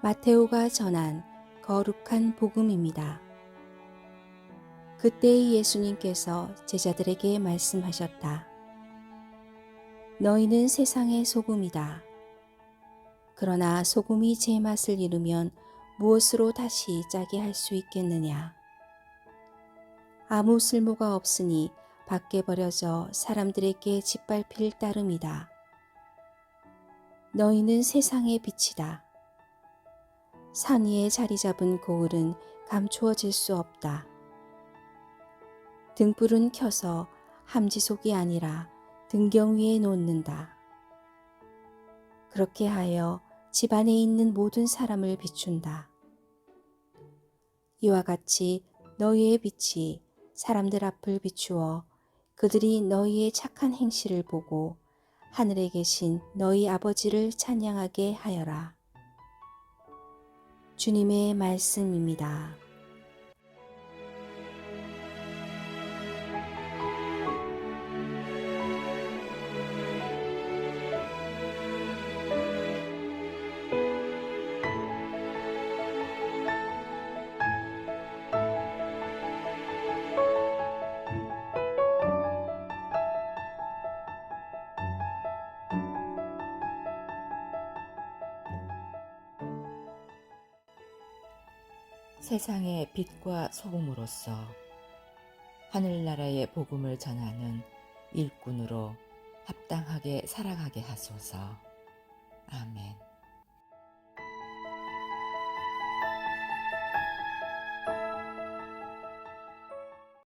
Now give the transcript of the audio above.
마테오가 전한 거룩한 복음입니다. 그때의 예수님께서 제자들에게 말씀하셨다. 너희는 세상의 소금이다. 그러나 소금이 제 맛을 잃으면 무엇으로 다시 짜게 할 수 있겠느냐? 아무 쓸모가 없으니 밖에 버려져 사람들에게 짓밟힐 따름이다. 너희는 세상의 빛이다. 산 위에 자리 잡은 고을은 감추어질 수 없다. 등불은 켜서 함지속이 아니라 등경 위에 놓는다. 그렇게 하여 집 안에 있는 모든 사람을 비춘다. 이와 같이 너희의 빛이 사람들 앞을 비추어 그들이 너희의 착한 행실을 보고 하늘에 계신 너희 아버지를 찬양하게 하여라. 주님의 말씀입니다. 세상의 빛과 소금으로서 하늘나라의 복음을 전하는 일꾼으로 합당하게 살아가게 하소서. 아멘.